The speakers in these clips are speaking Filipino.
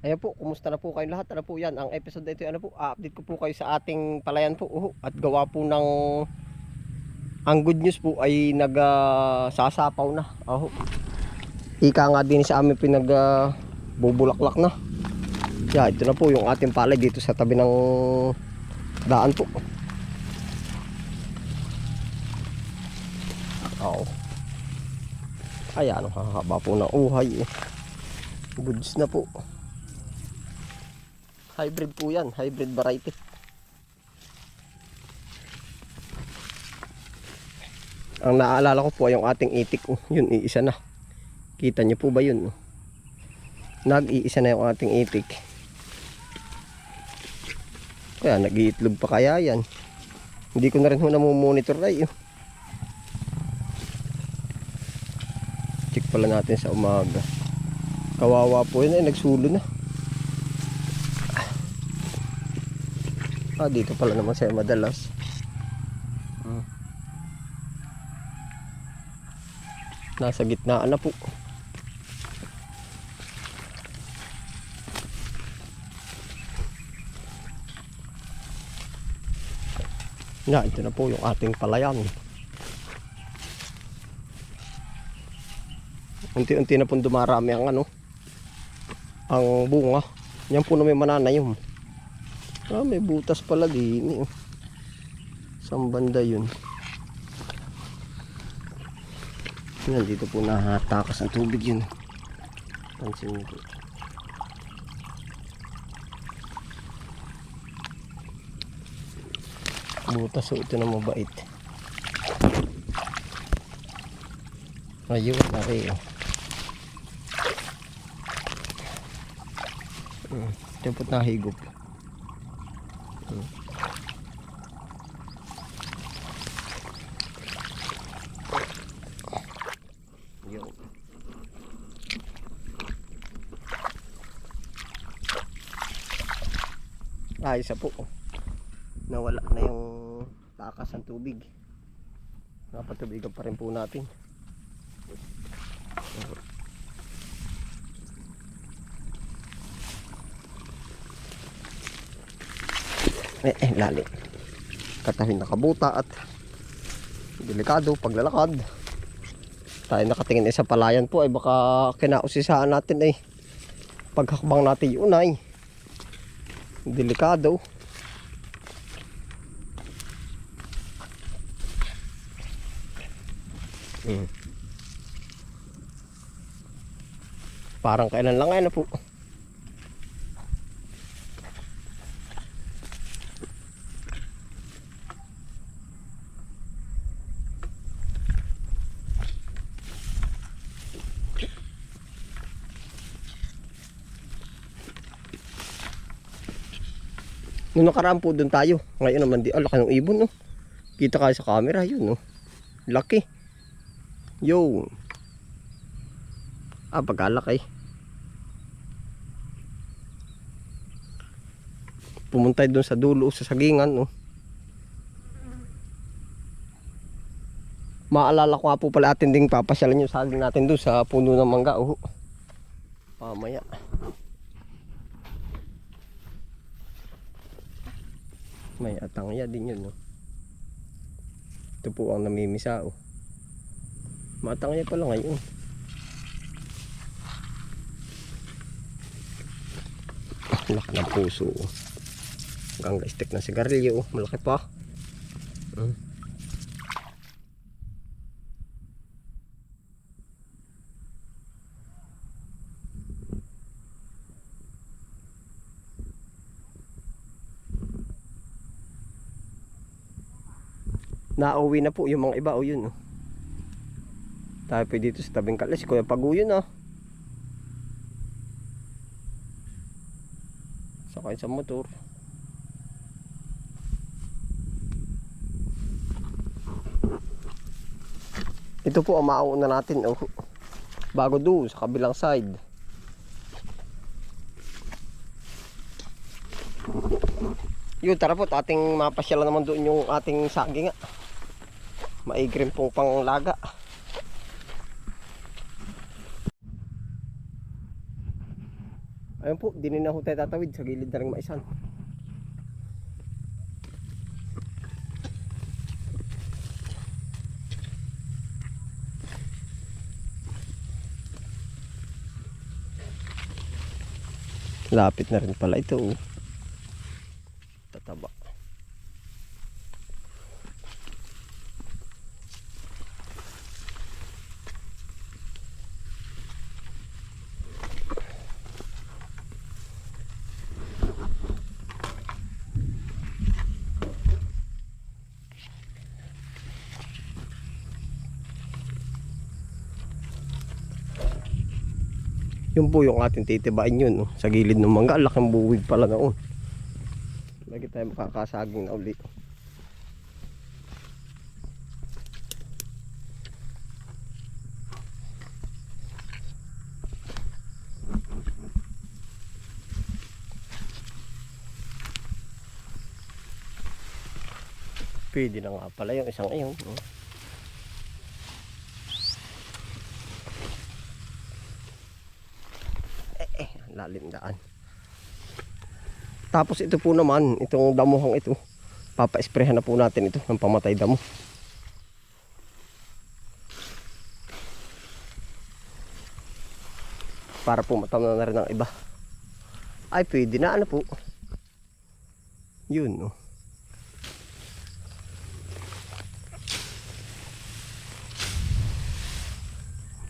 Ayan po, kumusta na po kayong lahat? Ano po yan? Ang episode na ito, ano po, update ko po kayo sa ating palayan po. Uho, at gawa po ng... Ang good news po ay nagsasapaw na. Aho. Ika nga din sa amin pinag ah, bubulaklak na. Yeah, ito na po yung ating palay dito sa tabi ng daan po. Oo. Ayan, ang hahaba po ng uhay. Goods na po. Hybrid po yan, hybrid variety. Ang naaalala ko po ay yung ating itik. Oh, yun, iisa na. Kita niyo po ba yun? oh? Nag-iisa na yung ating itik. Kaya nag-iitlog pa kaya yan. Hindi ko na rin ho namumonitor ay. Oh. Check pala natin sa umaga. Kawawa po yun ay nagsulo na. Ah, dito pala naman siya madalas. Hmm. Nasa gitnaan na po. Na, ito na po yung ating palayan. Unti-unti na pong dumarami ang ano, ang bunga. Yan po na may mananayom. Ah, may butas pala din. Eh. Saan banda yun? Yan, dito po nahatakas ang tubig yun. Pansin mo po. Butas so ito na mabait. Ayun, nari. Hmm, ito po nahigop. Yo. Ah, isa po. Nawala na yung takas ng tubig. Napatubigan pa rin po natin. Eh, eh, lalim. Katahin na kabuta at delikado paglalakad tayo nakatingin eh sa palayan po ay baka kinausisahan natin ay paghakbang natin yun ay delikado Hmm. parang kailan lang ay na po Nung nakaraan po doon tayo. Ngayon naman di, ah, laki ng ibon, no? Kita kayo sa camera, yun, no? Laki. Yo. Ah, pagkalaki. Pumunta doon sa dulo, sa sagingan, no? Maalala ko nga po pala atin ding papasyalan yung saging natin doon sa puno ng mangga, oh. Pamaya. May atangya din yun, no? Ito po ang namimisa, oh. Matangya pala ngayon. Laki ng puso, oh. Hanggang stick ng sigarilyo, oh. Malaki pa. Hmm. Nauwi na po yung mga iba o yun. Oh. Tayo po dito sa tabing kalas. Kuya Paguyon ah. Sakay sa motor. Ito po ang mauuna natin. Oh. Bago doon sa kabilang side. Yun, tara po, ating mapasyalan naman doon yung ating saging nga. Maigrim pong panglaga. Ayun po, di na ho tayo tatawid sa gilid na rin maisan. Lapit na rin pala ito. oh. Yun po yung ating titibain yun. No? Sa gilid ng mangga. Laking buwig pala noon. Lagi tayo makakasaging na uli. Pwede na nga pala yung isang ayun. No? Eh, lalim daan. Tapos ito po naman, itong damuhang ito, papa-sprayhan na po natin ito ng pamatay damo. Para po matamnan na rin ang iba. Ay, pwede na ano po. Yun, no.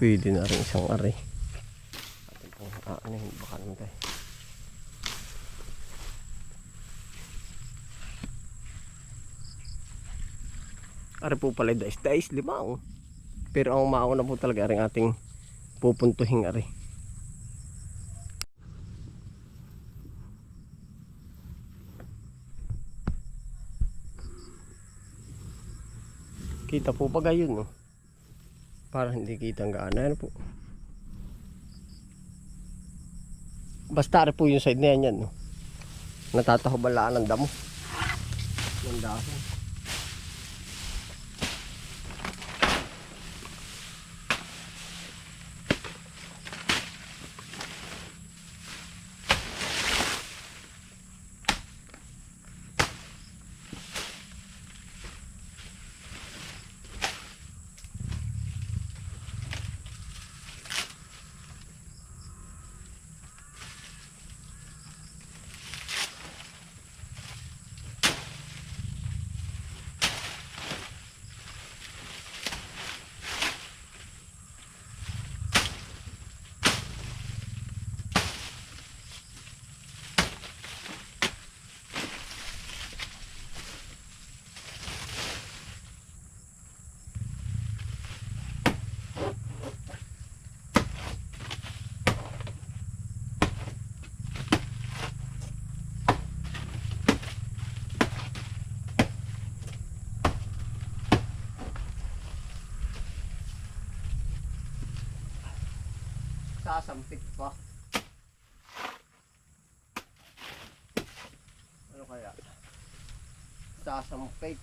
Pwede na rin isang aray. Ah, ano yun, baka naman tayo. Ari po pala dais dais lima oh. Pero ang mauna po talaga rin ating pupuntuhin ari. Kita po pa gayon no. Para hindi kita ang gaana ano po. Basta po yung side na yan yan no. Natatahubalaan ng damo. Ng dahon. Sasampit pa. Ano kaya? Sasampit.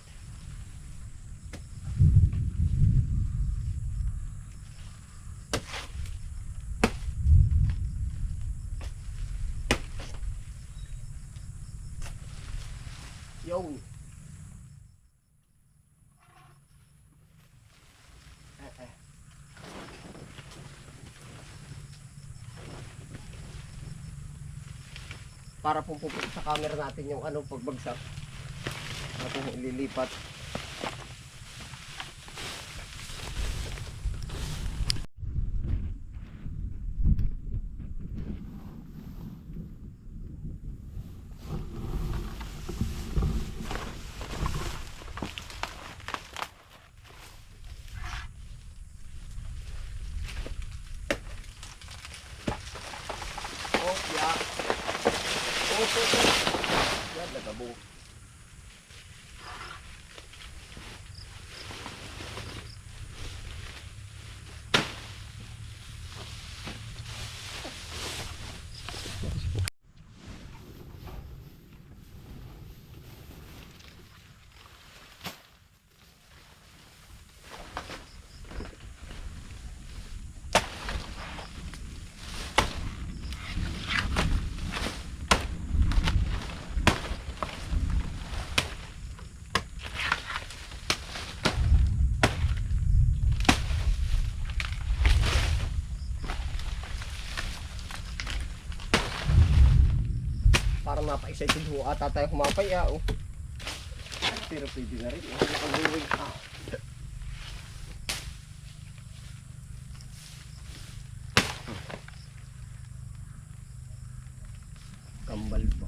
Yun. Eh, eh. Para po sa camera natin yung ano pagbagsak. Natin ililipat oh yeah oh oh oh parang napa-excited ho ata tayo humapay ah. Oh. Pero pwede na rin. Oh. Nakaluwig. Ah. Kambal pa.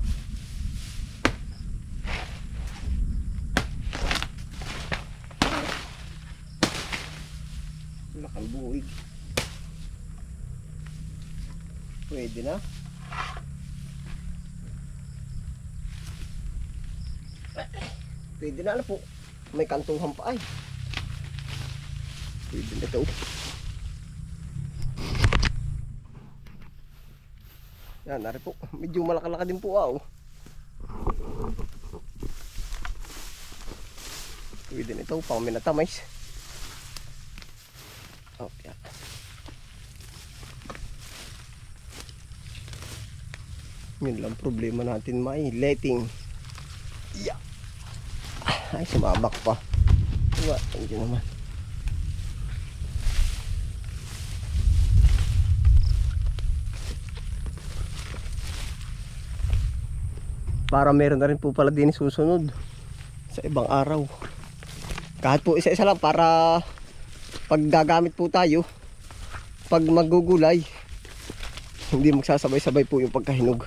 Nakaluwig. Pwede na. Pwede na na po. May kantuhan pa ay. Pwede na ito. Yan, nari po. Medyo malakalaka din po ah. Oh. Pwede na ito. Pang minatamays. Oh, yan. Yun lang problema natin may letting. Yeah. Ay, sumabak pa. Diba? Hindi naman. Para meron na rin po pala din susunod sa ibang araw. Kahit po isa-isa lang para pag gagamit po tayo, pag magugulay, hindi magsasabay-sabay po yung pagkahinog.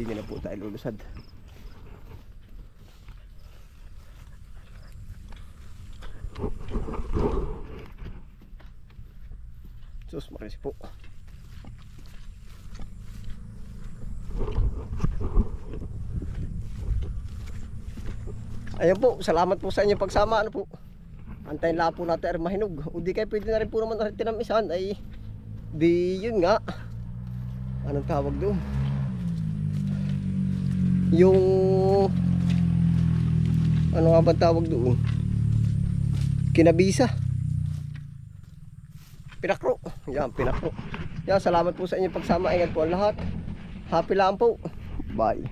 Hindi na po tayo lulusad. Sus, maris po. Ayan po, salamat po sa inyo pagsama. Ano po? Antayin lang po natin ay mahinog. O di kayo pwede na rin po naman natin tinamisan ay di yun nga. Anong tawag doon? Yung ano nga ba tawag doon? Kinabisa. Pinakro. Yan, pinakro. Yan, salamat po sa inyo pagsama. Ingat po lahat. Happy lang po. Bye.